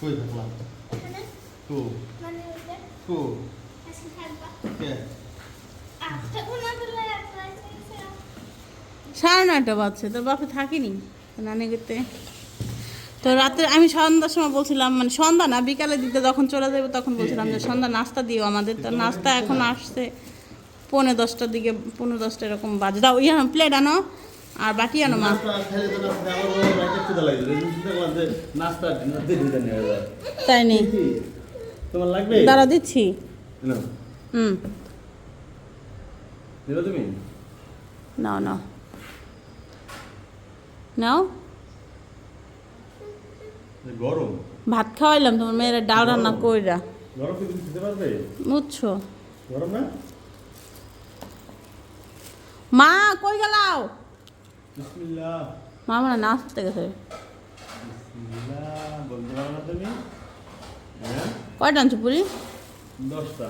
কই থাকলাম মানে আচ্ছা ওনাদের একটা সাড়ে নয়টা বাজছে তোর বাপে থাকিনি নানি করতে? তো রাতে আমি সন্ধ্যার সময় বলছিলাম মানে সন্ধ্যা না বিকালে দিতে যখন চলে যাব তখন বলছিলাম যে সন্ধ্যা নাস্তা দিও আমাদের তো নাস্তা এখন আসছে পৌনে দশটার দিকে পৌনে দশটা এরকম বাজে। দাও ইয়ে প্লেট আনো। আর বাটি আনো মা। তাই নেই তোমার লাগবে? দাঁড়া দিচ্ছি। হুম। তুমি? নাও নাও। নাও। গরম। ভাত খাওয়াইলাম তোমার মেয়েরা ডাল রান্না কইরা। গরম কি তুমি খেতে পারবে? বুঝছ গরম না? মা কই গেলাও? মা মানে নাচতে গেছে। হ্যাঁ? কয়টা আনছো পুরি? দশটা।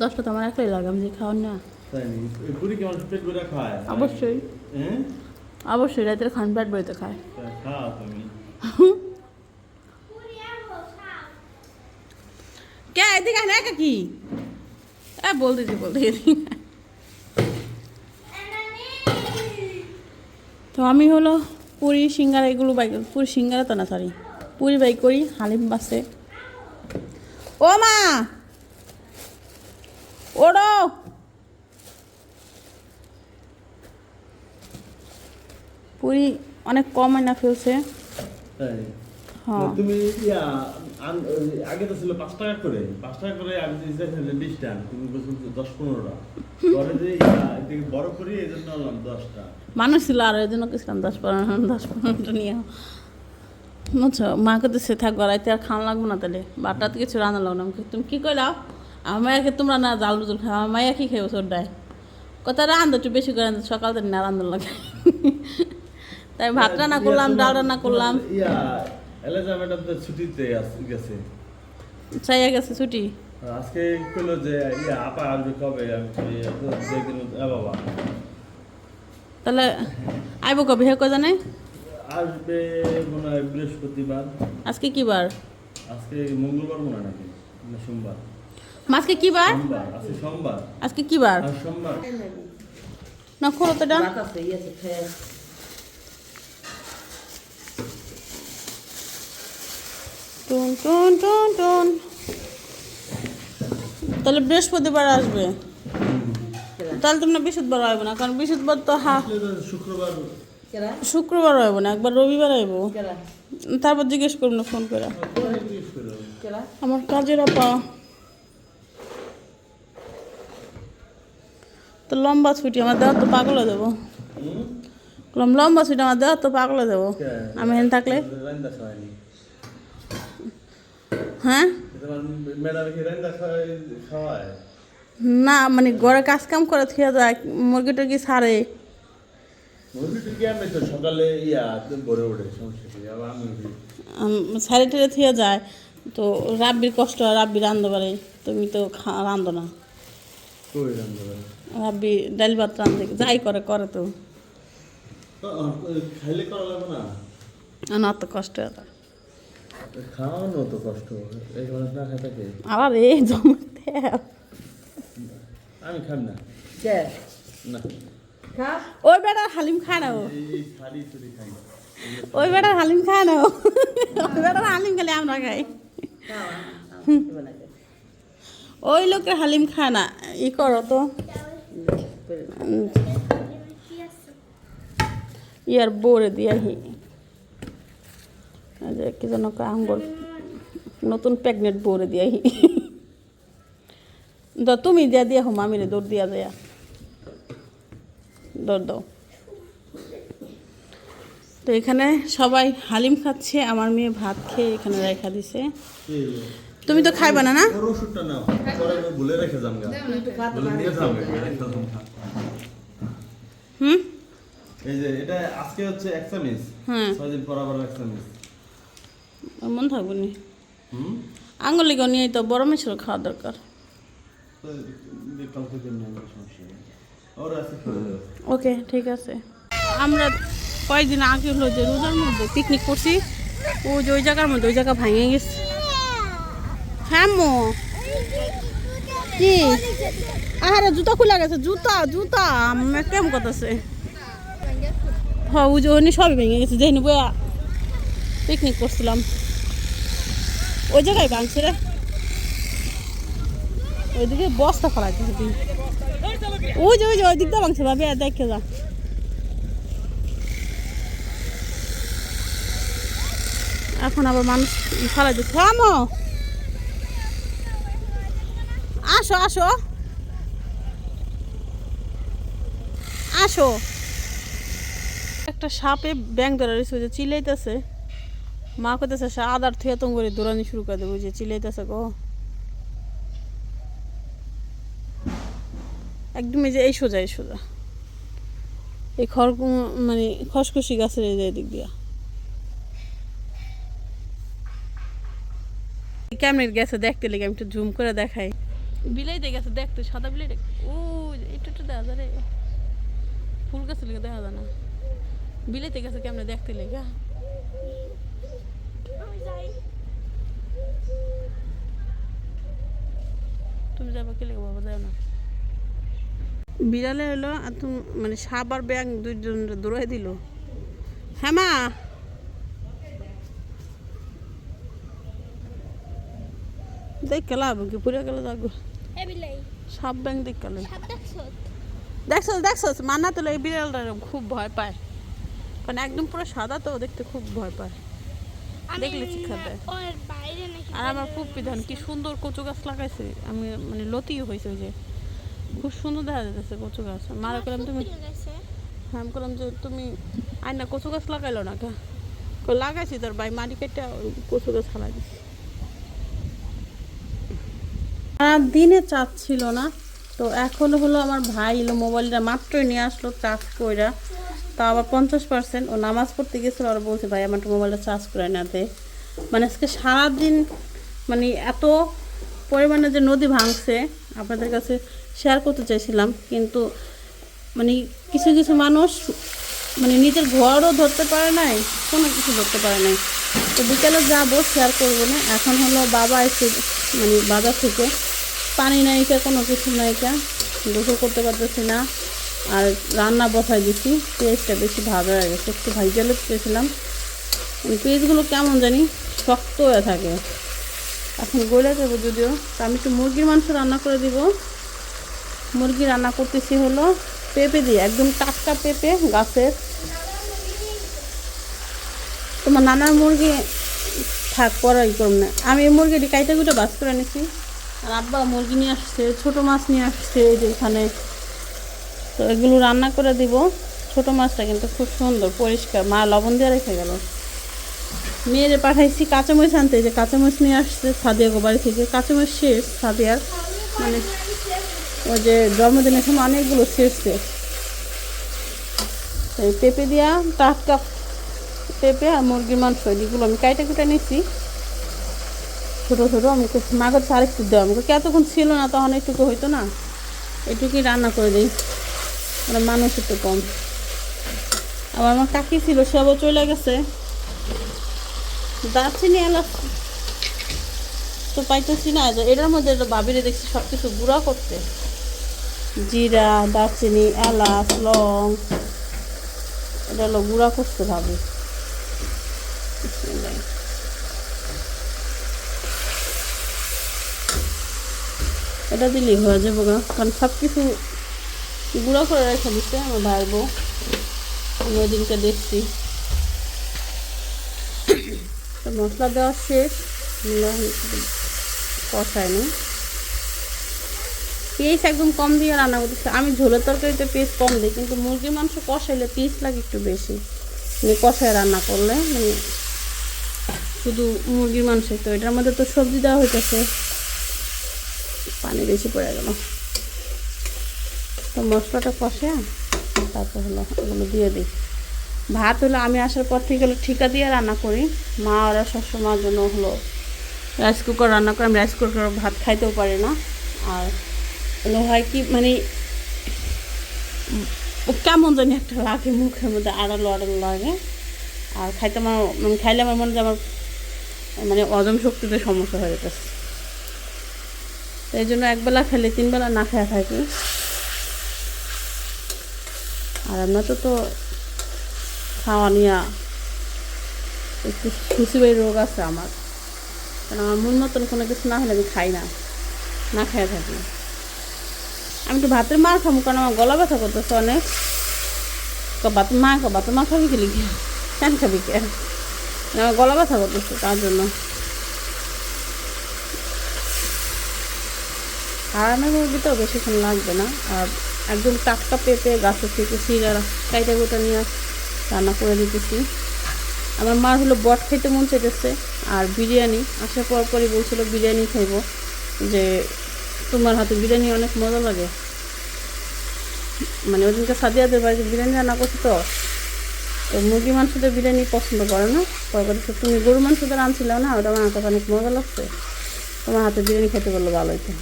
দশটা তো আমার একলাই লাগে আমি যে খাওয়ার না। পেট খায়? অবশ্যই। হ্যাঁ? অবশ্যই রাতের খান পেট বইতে খায়। খাও তুমি। কে এদিকে না কি? এ বলতেছি বলতে তো আমি হলো পুরি, সিঙ্গারা এগুলো বাইক পুরি, সিঙ্গারা তো না সরি পুরি বাইক করি, হালিম বাসে। ও মা! ওড়ো! পুরি অনেক কম না, ফেলছে। তুমি ইয়া আগে তো ছিল পাঁচ টাকা করে পাঁচ টাকা করে আমি বিশটা তুমি বলছো দশ পনেরোটা। পরে যে বড় করি এই জন্য দশটা। মানুষ ছিল আর এই জন্য গেছিলাম দশ পনেরো দশ পনেরোটা নিয়ে। বুঝছ? মাকে তো সে থাকব রাইতে আর খাওয়া লাগবো না তাহলে। বারটাতে কিছু রান্না লাগল আমাকে তুমি কী কইলাও আমার মায়াকে তোমরা না জাল বুজুল খাও আমার মায়া কি খেয়ে সোডায় কথা রান্ধো একটু বেশি করে সকাল থেকে না রান্ধো লাগে। তাই ভাত রান্না করলাম ডাল রান্না করলাম। ইয়া এলাজা ম্যাডাম তো ছুটিতে গেছে। চাইয়া গেছে ছুটি? আজকে কইলো যে ইয়া আপা আসবে কবে? আমি যেদিন বাবা। তাহলে আইব কবে? হে কয় জানে? আসবে মনে হয় বৃহস্পতিবার। আজকে কি বার? আজকে মঙ্গলবার মনে হয় নাকি? না সোমবার। আজকে কি বার? সোমবার আজকে সোমবার। আজকে কি বার? সোমবার। না খোলো তো এটা টুন টুন টুন টুন। তাহলে বৃহস্পতিবার আসবে। তাহলে তোমরা বৃহস্পতিবার আইব না কারণ বৃহস্পতিবার তো হা শুক্রবার। শুক্রবার আইব না একবার রবিবার আইব। তারপর জিজ্ঞেস করব না ফোন করে। আমার কাজের আপা। তো লম্বা ছুটি আমার দেওয়ার তো পাগলে দেবো? লম্বা ছুটি আমার দেওয়ার তো পাগলে দেবো? আমি হেন থাকলে? হ্যাঁ না মানে ঘরে কাজ কাম করে থিয়া যায় মুরগি টুরগি মুরগিটা কি উঠি। ছাড়ে টেরে থিয়া যায় তো রাব্বির কষ্ট হয় রাব্বি রান্ধতে পারে তুমি তো খা রান্ধো না? রাব্বি ডাল ভাত রান্ধে যাই করে করে তো খাইলে করা লাগবে না তো কষ্ট হয়। খাওয়ানো তো কষ্ট এই মানুষ না থাকে আবার এই জমাতে আমি না। না। ওই বেটার হালিম খায় না ও। ওই বেটার হালিম খায় না ওই বেটার হালিম খেলে আমরা খাই। ওই লোকের হালিম খায় না। ই করো তো। ইয়ার বোরে এই যে কি যেন আঙ্গুর নতুন প্রেগনেন্ট বোরে দিয়াহি দ তুমি দিয়া দিয়া হো মামিরে দৌড় দিয়া দেয়া। দৌড় দাও। তো এখানে সবাই হালিম খাচ্ছে আমার মেয়ে ভাত খেয়ে এখানে রেখা দিছে। তুমি তো খাইবা না না? আমি। হুম? এই যে এটা আজকে হচ্ছে এক চামিচ। হ্যাঁ। ছয় দিন পর আবার এক চামিচ। মন থাকব নি। আঙ্গুলিকে নিয়ে তো বড় মিছিল খাওয়া দরকার। আছে। ওকে ঠিক আছে। আমরা কয়েকদিন আগে হলো যে রোজার মধ্যে পিকনিক করছি ও যে ওই জায়গার মধ্যে ওই জায়গা ভাঙে গেছে। হ্যাঁ মো। কি? আরে জুতা খুলে গেছে জুতা জুতা। কেমন করতেছে হ্যাঁ ওই যে সবই ভেঙে গেছে বইয়া পিকনিক করছিলাম। ওই জায়গায় ভাঙছে রে। ওইদিকে বস্তা ফেলাইতে ওই যে ওই যে ওই দিকটা ভাঙছে ভাবি দেখে যা। এখন আবার মানুষ ফেলাই দিচ্ছে। থামো। আসো আসো। আসো। একটা সাপে ব্যাং ধরে রয়েছে চিলাইতেছে মা কইতেছে, সে আদার থেকে তো করে দৌড়ানি শুরু করে দেবো যে চিলাইতেছে গো। একদম এই যে, এই সোজা এই সোজা। এই খড় মানে খসখসি গাছের এই যে এদিক দিয়া। কেমন গেছে দেখতে লেগে, আমি একটু জুম করে দেখাই। বিলাইতে গেছে দেখতে, সাদা বিলাইতে ও একটু একটু দেখা যায় রে। ফুল গাছের লেগে দেখা যায় না। বিলাইতে গেছে কেমনে দেখতে লেগে? তুমি যাব কে লেগে বাবা? যাও না। বিড়ালে হলো আর তুমি মানে সাপ আর ব্যাং দুইজন দৌড়াই দিল। হ্যাঁ মা। দেখ লাভ কি? পুরে গেল যাগো সাপ ব্যাং দেখ সাপ দেখছ দেখছ মানা তো এই বিড়ালটা খুব ভয় পায়। কারণ একদম পুরো সাদা তো দেখতে খুব ভয় পায়। দেখলে আর আমার খুব বিধান কি সুন্দর কচু গাছ লাগাইছে। আমি মানে লতি হয়েছে ওই যে। খুব সুন্দর দেখা যাচ্ছে কচু গাছ। মারা করলাম তুমি হ্যাঁ আমি করলাম যে তুমি আয়না কচু গাছ লাগাইলো না কা? লাগাইছি তোর ভাই মাটি কেটে ওই কচু গাছ হালাই দিছি। আর দিনে চার্জ ছিল না তো এখন হলো আমার ভাই এলো মোবাইলটা মাত্রই নিয়ে আসলো চার্জ কইরা। তা আবার পঞ্চাশ পার্সেন্ট ও নামাজ পড়তে গেছিল আর বলছে, ভাই, আমার মোবাইলটা চার্জ করে না দে। মানে আজকে সারাদিন মানে এত পরিমাণে যে নদী ভাঙছে, আপনাদের কাছে শেয়ার করতে চাইছিলাম, কিন্তু মানে কিছু কিছু মানুষ মানে নিজের ঘরও ধরতে পারে নাই, কোনো কিছু ধরতে পারে নাই। তো বিকেলে যাব শেয়ার করব না। এখন হলো বাবা এসে মানে বাজার থেকে পানি নাইকা কোনো কিছু নাইকা গোসল করতে পারতেছি না। আর রান্না বসাই দিছি, পেঁয়াজটা বেশি ভাজা হয়ে গেছে, একটু ভাইজালে পেয়েছিলাম মানে পেঁয়াজগুলো কেমন জানি শক্ত হয়ে থাকে। এখন গলে দেবো যদিও, তা আমি একটু মুরগির মাংস রান্না করে দিব। মুরগি রান্না করতেছি হলো পেঁপে দিয়ে, একদম টাটকা পেঁপে গাছের। তোমার নানার মুরগি থাক পরাই করব। না আমি এই মুরগিটি কাইতে কুটে বাস করে নিছি আর আব্বা মুরগি নিয়ে আসছে, ছোটো মাছ নিয়ে আসছে, এই যে এখানে তো এগুলো রান্না করে দিব। ছোটো মাছটা কিন্তু খুব সুন্দর, পরিষ্কার। মা লবণ দিয়ে রেখে গেল। মেয়েরে পাঠাইছি কাঁচামরিচ আনতে। যে কাঁচামরিচ নিয়ে আসছে সাদিয়া গোবাড়ি থেকে। কাঁচামরিচ শেষ সাদিয়ার। মানে ওই যে জন্মদিনের সময় অনেকগুলো শেষছে। এই পেঁপে দিয়া টাটকা পেঁপে আর মুরগির মাংস, এগুলো আমি কাইটা কুটে নিচ্ছি ছোটো ছোটো আমি মাকে আর একটু দেওয়া আমাকে এতক্ষণ ছিল না, তখন একটুকু হইতো না। এটুকুই রান্না করে দিই। মানে মানুষ একটু কম। আবার আমার কাকি ছিল, সে আবার চলে গেছে। দারচিনি এলাচ তো পাইতেছি না এটার মধ্যে বাবিরে দেখছি সব কিছু গুঁড়া করতে। জিরা, দারচিনি, এলাচ, লং, এটা হলো গুঁড়া করতে ভাবি। এটা দিলেই হয়ে যাব কারণ সব কিছু গুঁড়া করে রেখে দিচ্ছে আমার ভাই বউ আমি দেখছি। তো মশলা দেওয়া শেষ। কষায়নি পিস একদম কম দিয়ে রান্না করতেছে। আমি ঝোলের তরকারিতে পিস কম দিই, কিন্তু মুরগির মাংস কষাইলে পিস লাগে একটু বেশি। মানে কষায় রান্না করলে মানে শুধু মুরগির মাংস তো। এটার মধ্যে তো সবজি দেওয়া হইতেছে। পানি বেশি পড়ে গেল। তো মশলাটা কষে তারপর হলো এগুলো দিয়ে দিই। ভাত হলো আমি আসার পর থেকে হলো ঠিকা দিয়ে রান্না করি। মা ওরা সবসময়ের জন্য হলো রাইস কুকার রান্না করে, আমি রাইস কুকার ভাত খাইতেও পারি না। আর হলো হয় কি মানে কেমন জানি একটা লাগে মুখের মধ্যে আড়ালো আড়ালো লাগে। আর খাইতে আমার মানে খাইলে আমার মনে হয় আমার মানে অজম শক্তিতে সমস্যা হয়ে যেতেছে। এই জন্য একবেলা খেলে তিনবেলা না খাওয়া থাকি। আর আমরা তো তো খাওয়া নিয়ে একটু খুশিবাই রোগ আছে আমার। কারণ আমার মন মতন কোনো কিছু না হলে আমি খাই না না খাই থাকি। আমি একটু ভাতের মার খাব কারণ আমার গলা ব্যথা করতেছে অনেক। ভাত মা ভাতের মা খাবি কি? কেন খাবি কে? আমার গলা ব্যথা করতেছে তার জন্য। হারানোর মুরগিটাও বেশিক্ষণ লাগবে না, আর একদম টাটকা পেঁপে গাছের থেকে সিরা কাইটা গোটা নিয়ে রান্না করে দিতেছি। আমার মার হলো বট খেতে মন চাইতেছে আর বিরিয়ানি, আসার পর পরই বলছিল বিরিয়ানি খাইব, যে তোমার হাতে বিরিয়ানি অনেক মজা লাগে। মানে ওদিনকে সাদিয়াদের বাড়িতে বিরিয়ানি রান্না করছে তো তো মুরগি মাংসতে বিরিয়ানি পছন্দ করে না পরে তো তুমি গরু মাংসতে রাঁধছিলে না, ওটা আমার কাছে অনেক মজা লাগছে। তোমার হাতে বিরিয়ানি খেতে বলল ভালো হইতো।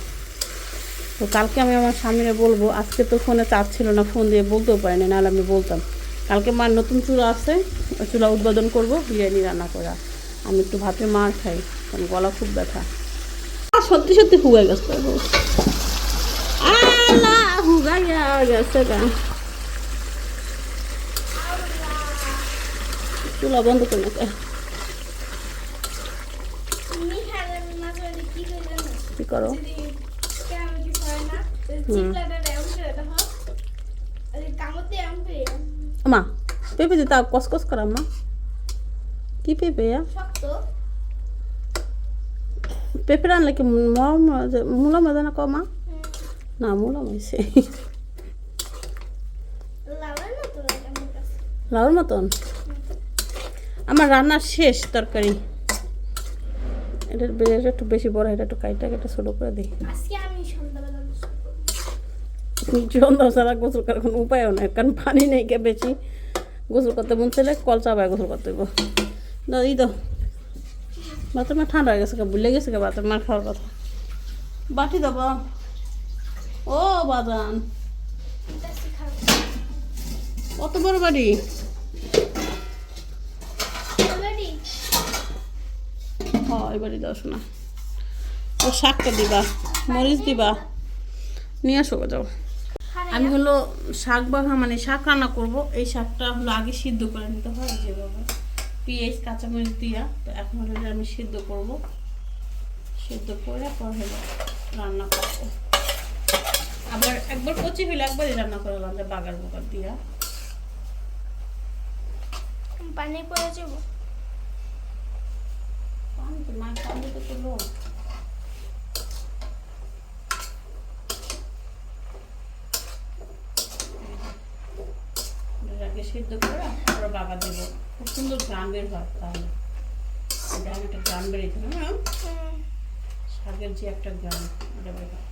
তো কালকে আমি আমার স্বামীরে বলব, আজকে তো ফোনে চার্জ ছিল না, ফোন দিয়ে বলতেও পারিনি, নাহলে আমি বলতাম। কালকে মার নতুন চুলা আছে চুলা উদ্বোধন করব, বিরিয়ানি রান্না করা। আমি একটু ভাতে মার খাই, কারণ গলা খুব ব্যথা। আর সত্যি সত্যি হুগাই গেছে। গেছে চুলা বন্ধ করে কি করে? মা, পেঁপে দিতে কসকস করা মা কি পেঁপে পেঁপে রানলে কি মূলা মজা না কমা না, মূলা মাইছে। লাউর মতন? আমার রান্নার শেষ তরকারি। এটা একটু বেশি বড় এটা একটু কাইটা কেটে ছোটো করে দিই আজকে আমি। সন্ধ্যা ছাড়া গোসল করার কোনো উপায়ও নেই, কারণ পানি নেই কে বেশি? গোসল করতে মন চাইলে কল চাপায় গোসল করতে হইব। দাও, এই বাতের মার ঠান্ডা হয়ে গেছে ভুলে গেছে বাতের খাওয়ার কথা? বাটি দেবো ও বাদান কত বড় বাড়ি এবারই দাও শোনা ও, শাকটা দিবা, মরিচ দিবা। নিয়ে আসো, যাও। আমি হলো শাক বাঘা মানে শাক রান্না করব। এই শাকটা হলো আগে সিদ্ধ করে নিতে হয় যেভাবে পেঁয়াজ কাঁচামরিচ দিয়া। তো এখন হলো আমি সিদ্ধ করব। সিদ্ধ করে পর হলো রান্না করব। আবার একবার কচি হইলে একবারই রান্না করলাম যে বাগার বোকার দিয়া। পানি পড়ে যাব। পানি তো মা পানি তো তুলো এটাকে সিদ্ধ করে তারপরে বাবা দেবো। খুব সুন্দর গ্রাম হয় তাহলে। গ্রাম একটা গ্রাম বেরিয়েছে না শাকের যে একটা গ্রাম ওটা হয়।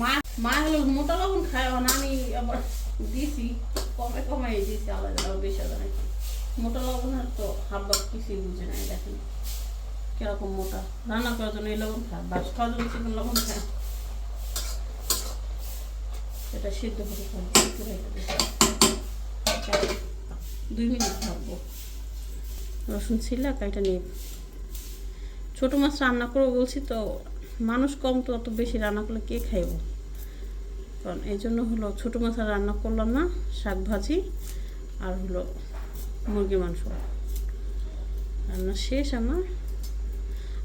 মা মা হলো মোটা লবণ খায় না আমি আবার দিছি, কমে কমে দিছি, আলাদা বেশি আলাদা মোটা লবণ আর তো হাব্বা কিছুই বুঝে নাই দেখেন। কীরকম মোটা। রান্না করার জন্য এই লবণ খায়, বাস খাওয়ার জন্য লবণ খায়? এটা সিদ্ধ করে রেখে দুই মিনিট থাকব। রসুন ছিলা কাইটা নিয়ে ছোটো মাছ রান্না করব বলছি তো, মানুষ কম তো অত বেশি রান্না করলে কে খাইব? কারণ এই জন্য হলো ছোটো মাছ আর রান্না করলাম না, শাক ভাজি আর হলো মুরগি মাংস। রান্না শেষ আমার।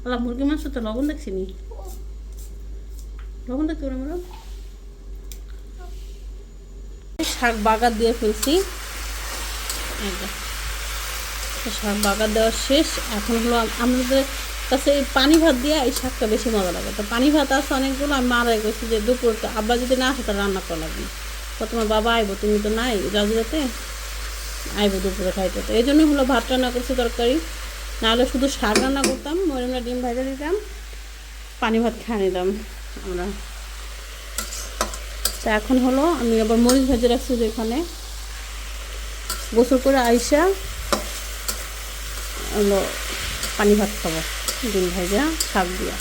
আল্লাহ মুরগি মাংস তো লবণ দেখছি নি লবণ দেখতে পারি শাক বাগার দিয়ে ফেলছি। শাক বাগার দেওয়া শেষ। এখন হলো আমাদের কাছে এই পানি ভাত দিয়ে এই শাকটা বেশি মজা লাগে। তো পানি ভাত আছে অনেকগুলো, আমি মারাই করছি যে দুপুর তো আব্বা যদি না আসে তাহলে রান্না করা লাগবে তো তোমার বাবা আইবো, তুমি তো নাই রাজুরাতে, আইবো দুপুরে খাইতে। তো এই জন্য হলো ভাত রান্না করছি তরকারি। নাহলে শুধু শাক রান্না করতাম মরিমরা ডিম ভাজা দিতাম, পানি ভাত খেয়ে নিতাম আমরা। তা এখন হলো আমি আবার মরিচ ভেজে রাখছি যেখানে। গোসল করে আইসা হলো পানি ভাত খাব, ডিম ভাজা, শাক দিয়া।